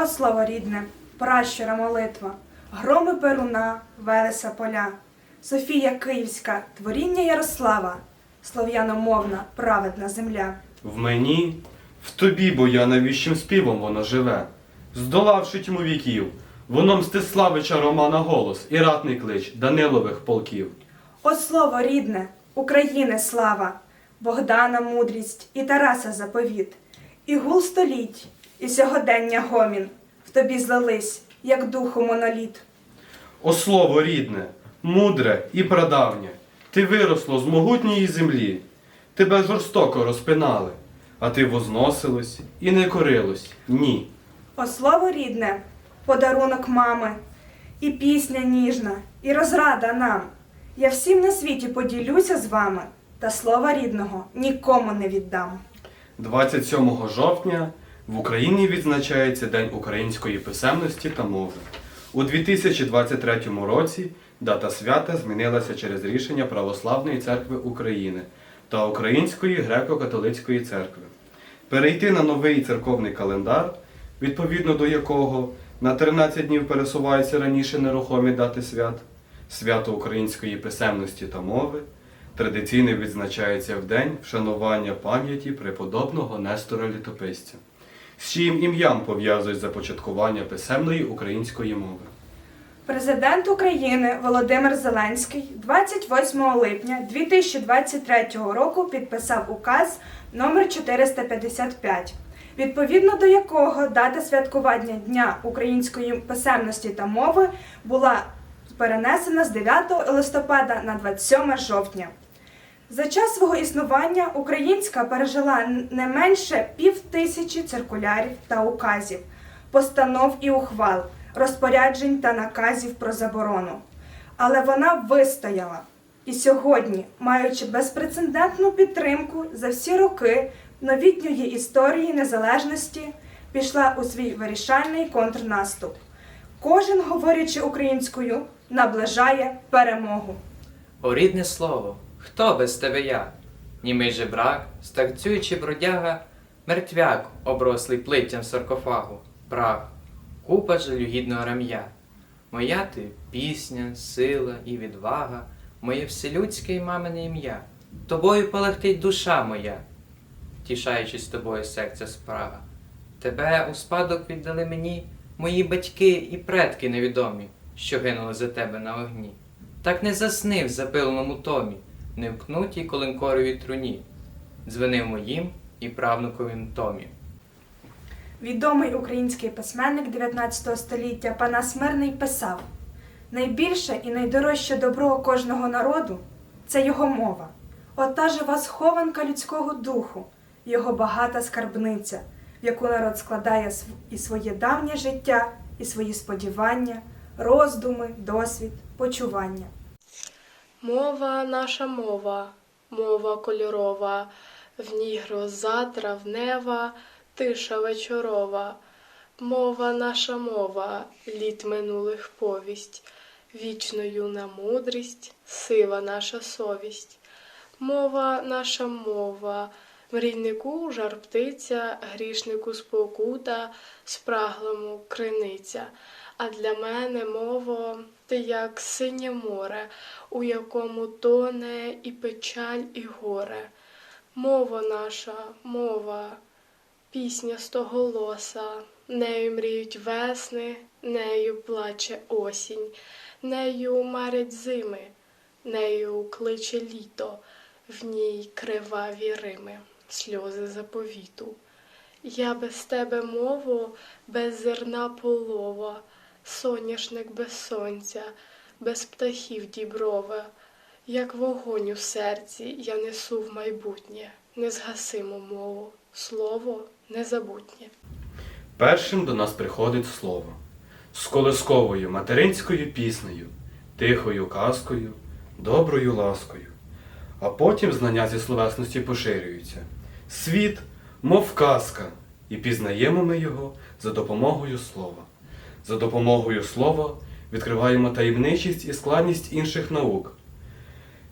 О слово рідне, пращура молитва, громи перуна, велеса поля, Софія Київська, творіння Ярослава, слов'яномовна, праведна земля. В мені, в тобі, бо я навіщим співом воно живе. Здолавши тьму віків, воно Мстиславича Романа голос і ратний клич Данилових полків. О слово рідне, України слава, Богдана мудрість і Тараса заповіт, і гул століть, і сьогодення гомін в тобі злились, як духу моноліт. О слово рідне, мудре і прадавнє, ти виросло з могутньої землі, тебе жорстоко розпинали, а ти возносилось і не корилось, ні. О слово рідне, подарунок мами, і пісня ніжна, і розрада нам. Я всім на світі поділюся з вами, та слова рідного нікому не віддам. 27 жовтня в Україні відзначається День української писемності та мови. У 2023 році дата свята змінилася через рішення Православної церкви України та Української греко-католицької церкви. Перейти на новий церковний календар, відповідно до якого на 13 днів пересуваються раніше нерухомі дати свят, свято української писемності та мови, традиційно відзначається в день вшанування пам'яті преподобного Нестора Літописця, з чиїм ім'ям пов'язують започаткування писемної української мови. Президент України Володимир Зеленський 28 липня 2023 року підписав указ номер 455, відповідно до якого дата святкування Дня української писемності та мови була перенесена з 9 листопада на 27 жовтня. За час свого існування українська пережила не менше пів тисячі циркулярів та указів, постанов і ухвал, розпоряджень та наказів про заборону. Але вона вистояла. І сьогодні, маючи безпрецедентну підтримку за всі роки новітньої історії незалежності, пішла у свій вирішальний контрнаступ. Кожен, говорячи українською, наближає перемогу. О рідне слово, хто без тебе я? Німий жебрак, старцюючи бродяга, мертвяк, оброслий плиттям саркофагу, прах, купа жалюгідного рам'я. Моя ти пісня, сила і відвага, моє вселюдське й мамине ім'я. Тобою полегтить душа моя, тішаючись тобою серця спрага. Тебе у спадок віддали мені мої батьки і предки невідомі, що гинули за тебе на огні. Так не засни в запиленому томі, не вкнутій коленкоровій труні, дзвени моїм і правнуковім томі. Відомий український письменник 19 століття Панас Мирний писав: найбільше і найдорожче добро кожного народу це його мова, ота жива схованка людського духу, його багата скарбниця, в яку народ складає і своє давнє життя, і свої сподівання, роздуми, досвід, почування. Мова наша мова, мова кольорова, в ній гроза травнева, тиша вечорова. Мова наша мова, літ минулих повість, вічно юна мудрість, сива наша совість. Мова наша мова, мрійнику жар птиця, грішнику спокута, спраглому криниця. А для мене мова ти як синє море, у якому тоне і печаль, і горе. Мова наша, мова, пісня стоголоса, нею мріють весни, нею плаче осінь, нею марять зими, нею кличе літо, в ній криваві рими, сльози заповіту. Я без тебе мову, без зерна полова, соняшник без сонця, без птахів діброва, як вогонь у серці я несу в майбутнє, незгасиму мову, слово незабутнє. Першим до нас приходить слово з колисковою материнською піснею, тихою казкою, доброю ласкою. А потім знання зі словесності поширюються. Світ, мов казка, і пізнаємо ми його за допомогою слова. За допомогою слова відкриваємо таємничість і складність інших наук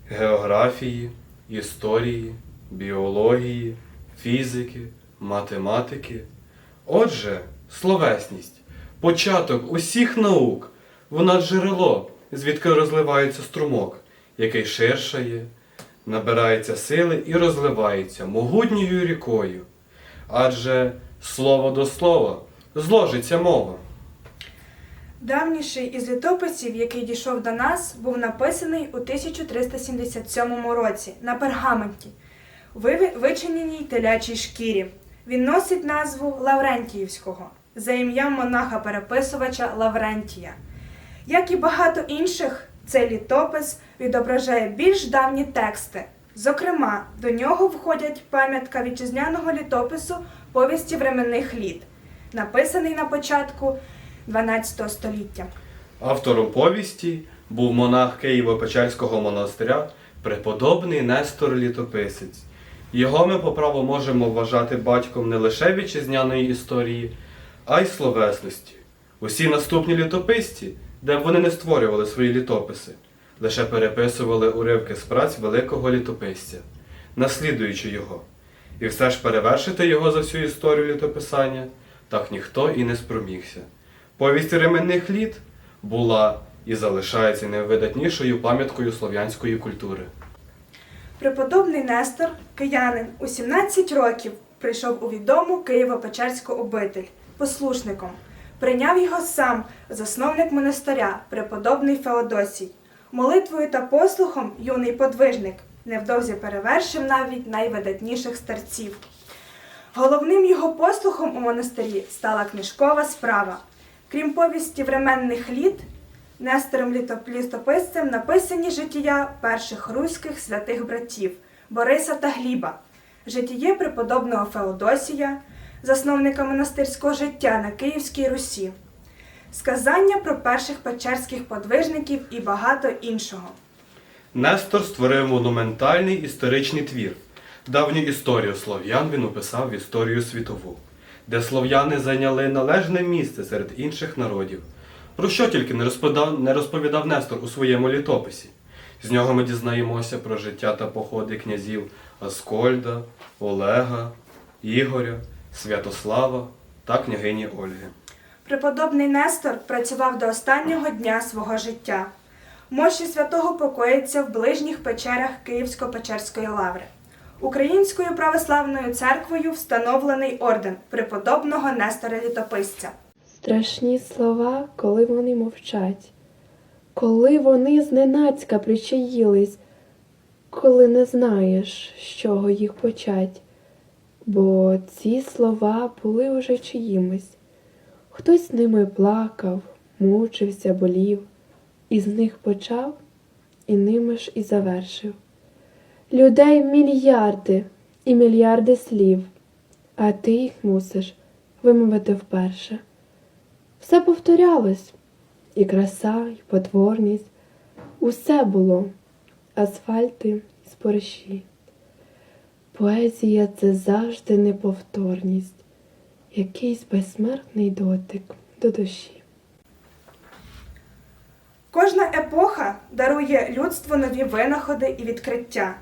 географії, історії, біології, фізики, математики. Отже, словесність, початок усіх наук. Вона джерело, звідки розливається струмок, який ширшає, набирається сили і розливається могутньою рікою. Адже слово до слова зложиться мова. Давніший із літописів, який дійшов до нас, був написаний у 1377 році на пергаменті, вичиненій телячій шкірі. Він носить назву Лаврентіївського за ім'ям монаха-переписувача Лаврентія. Як і багато інших, цей літопис відображає більш давні тексти. Зокрема, до нього входять пам'ятка вітчизняного літопису повісті временних літ, написаний на початку 12 століття. Автором повісті був монах Києво-Печерського монастиря, преподобний Нестор Літописець. Його ми по праву можемо вважати батьком не лише вітчизняної історії, а й словесності. Усі наступні літописці, де б вони не створювали свої літописи, лише переписували уривки з праць великого літописця, наслідуючи його. І все ж перевершити його за всю історію літописання так ніхто і не спромігся. Повість ременних літ була і залишається найвидатнішою пам'яткою слов'янської культури. Преподобний Нестор, киянин, у 17 років прийшов у відому Києво-Печерську обитель послушником. Прийняв його сам засновник монастиря, преподобний Феодосій. Молитвою та послухом юний подвижник невдовзі перевершив навіть найвидатніших старців. Головним його послухом у монастирі стала книжкова справа. Крім повісті временних літ, Нестором літописцем написані життя перших руських святих братів Бориса та Гліба, житіє преподобного Феодосія, засновника монастирського життя на Київській Русі, сказання про перших печерських подвижників і багато іншого. Нестор створив монументальний історичний твір. Давню історію слов'ян він описав в історію світову, де слов'яни зайняли належне місце серед інших народів. Про що тільки не розповідав, не розповідав Нестор у своєму літописі. З нього ми дізнаємося про життя та походи князів Аскольда, Олега, Ігоря, Святослава та княгині Ольги. Преподобний Нестор працював до останнього дня свого життя. Мощі святого покоїться в ближніх печерах Київсько-Печерської лаври. Українською православною церквою встановлений орден преподобного Нестора Літописця. Страшні слова, коли вони мовчать, коли вони зненацька причаїлись, коли не знаєш, з чого їх почать. Бо ці слова були уже чиїмись. Хтось ними плакав, мучився, болів, і з них почав, і ними ж і завершив. Людей мільярди і мільярди слів, а ти їх мусиш вимовити вперше. Все повторялось, і краса, і потворність, усе було, асфальти і спориші. Поезія це завжди неповторність, якийсь безсмертний дотик до душі. Кожна епоха дарує людству нові винаходи і відкриття.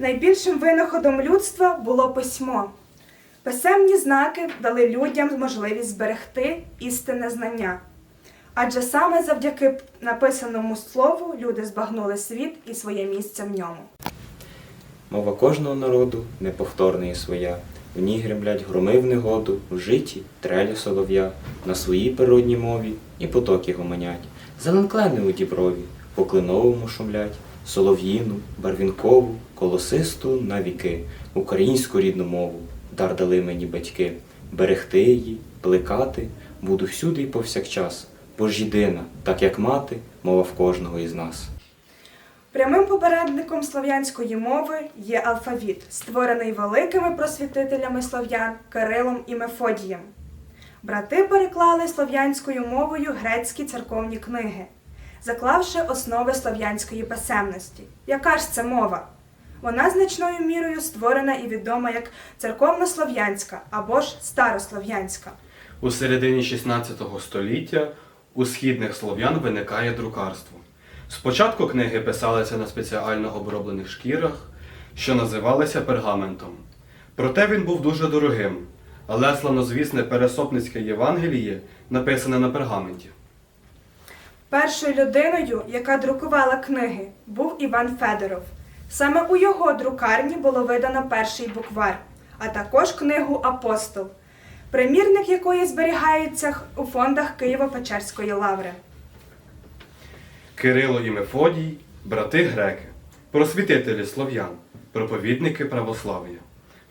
Найбільшим винаходом людства було письмо. Писемні знаки дали людям можливість зберегти істинне знання. Адже саме завдяки написаному слову люди збагнули світ і своє місце в ньому. Мова кожного народу неповторна і своя. В ній гремлять громи в негоду, в житті трелі солов'я, на своїй природній мові і потоки гомонять. Зеленклени у діброві, по клиновому шумлять, солов'їну, барвінкову, колосисту на віки, українську рідну мову, дар дали мені батьки. Берегти її, плекати буду всюди і повсякчас, бо ж єдина, так як мати, мова в кожного із нас. Прямим попередником слов'янської мови є алфавіт, створений великими просвітителями слов'ян Кирилом і Мефодієм. Брати переклали слов'янською мовою грецькі церковні книги, заклавши основи слов'янської писемності. Яка ж це мова? Вона значною мірою створена і відома як церковнослов'янська або ж старослов'янська. У середині 16 століття у східних слов'ян виникає друкарство. Спочатку книги писалися на спеціально оброблених шкірах, що називалися пергаментом. Проте він був дуже дорогим, але славнозвісне Пересопницьке Євангеліє написане на пергаменті. Першою людиною, яка друкувала книги, був Іван Федоров. Саме у його друкарні було видано перший буквар, а також книгу Апостол, примірник якої зберігається у фондах Києво-Печерської лаври. Кирило і Мефодій брати греки, просвітителі слов'ян, проповідники православ'я.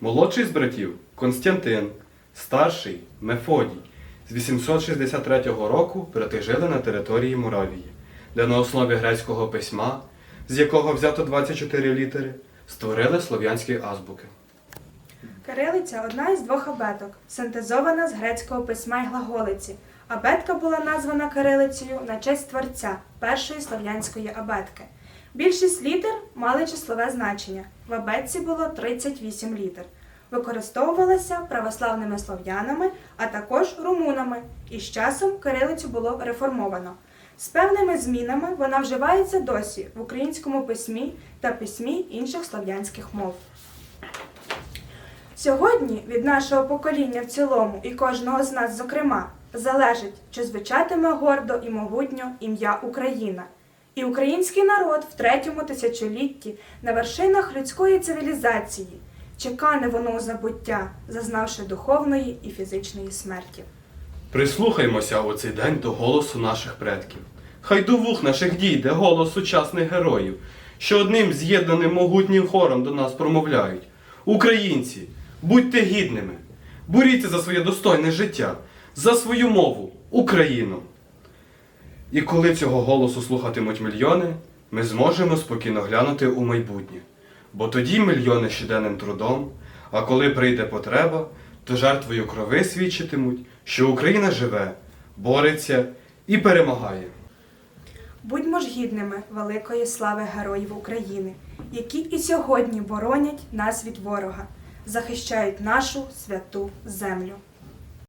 Молодший з братів Константин, старший Мефодій. З 863 року брати жили на території Моравії, де на основі грецького письма, з якого взято 24 літери, створили слов'янські азбуки. Кирилиця одна із двох абеток, синтезована з грецького письма й глаголиці. Абетка була названа кирилицею на честь творця першої слов'янської абетки. Більшість літер мали числове значення. В абетці було 38 літер. Використовувалася православними слов'янами, а також румунами, і з часом кирилицю було реформовано. З певними змінами вона вживається досі в українському письмі та письмі інших слов'янських мов. Сьогодні від нашого покоління в цілому і кожного з нас, зокрема, залежить, чи звучатиме гордо і могутньо ім'я Україна. І український народ в третьому тисячолітті на вершинах людської цивілізації чекане воно у забуття, зазнавши духовної і фізичної смерті. Прислухаймося у цей день до голосу наших предків. Хай до вух наших дійде голос сучасних героїв, що одним з'єднаним могутнім хором до нас промовляють. Українці, будьте гідними, боріться за своє достойне життя, за свою мову, Україну. І коли цього голосу слухатимуть мільйони, ми зможемо спокійно глянути у майбутнє. Бо тоді мільйони щоденним трудом, а коли прийде потреба, то жертвою крови свідчитимуть, що Україна живе, бореться і перемагає. Будьмо ж гідними великої слави героїв України, які і сьогодні боронять нас від ворога, захищають нашу святу землю.